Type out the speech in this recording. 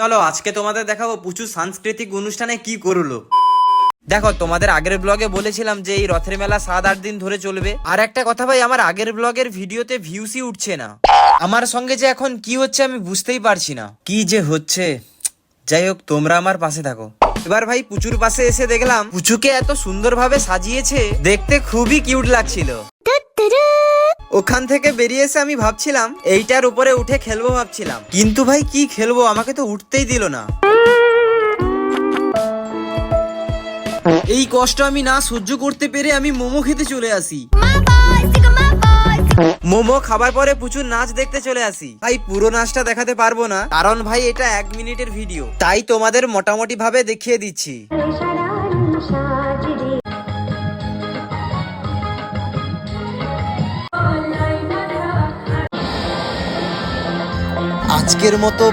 চলো, আজকে তোমাদের দেখাবো প্রচুর সাংস্কৃতিক অনুষ্ঠানে কি করল। দেখো, তোমাদের আগের ব্লগে বলেছিলাম যে এই রথের মেলা সাত আট দিন ধরে চলবে। আর একটা কথা ভাই, আমার আগের ব্লগের ভিডিওতে ভিউসই উঠছে না। আমার সঙ্গে যে এখন কি হচ্ছে আমি বুঝতেই পারছি না। কি যে হচ্ছে? যাই হোক, তোমরা আমার পাশে থাকো। এবার ভাই, পুচুর পাশে এসে দেখলাম, পুচুকে এত সুন্দরভাবে সাজিয়েছে, দেখতে খুবই কিউট লাগছিল। ওখান থেকে বেরিয়ে এসে আমি ভাবছিলাম, এইটার উপরে উঠে খেলব ভাবছিলাম। কিন্তু ভাই, কি খেলব? আমাকে তো উঠতেই দিল না। এই কষ্ট আমি না সহ্য করতে পেরে আমি মোমো খেতে চলে আসি। মোমো খাবার পরে প্রচুর নাচ দেখতে চলে আসি। ভাই, পুরো নাচটা দেখাতে পারব না, কারণ ভাই, এটা এক মিনিটের ভিডিও। তাই তোমাদের মোটামুটি ভাবে দেখিয়ে দিচ্ছি। আজকের মতো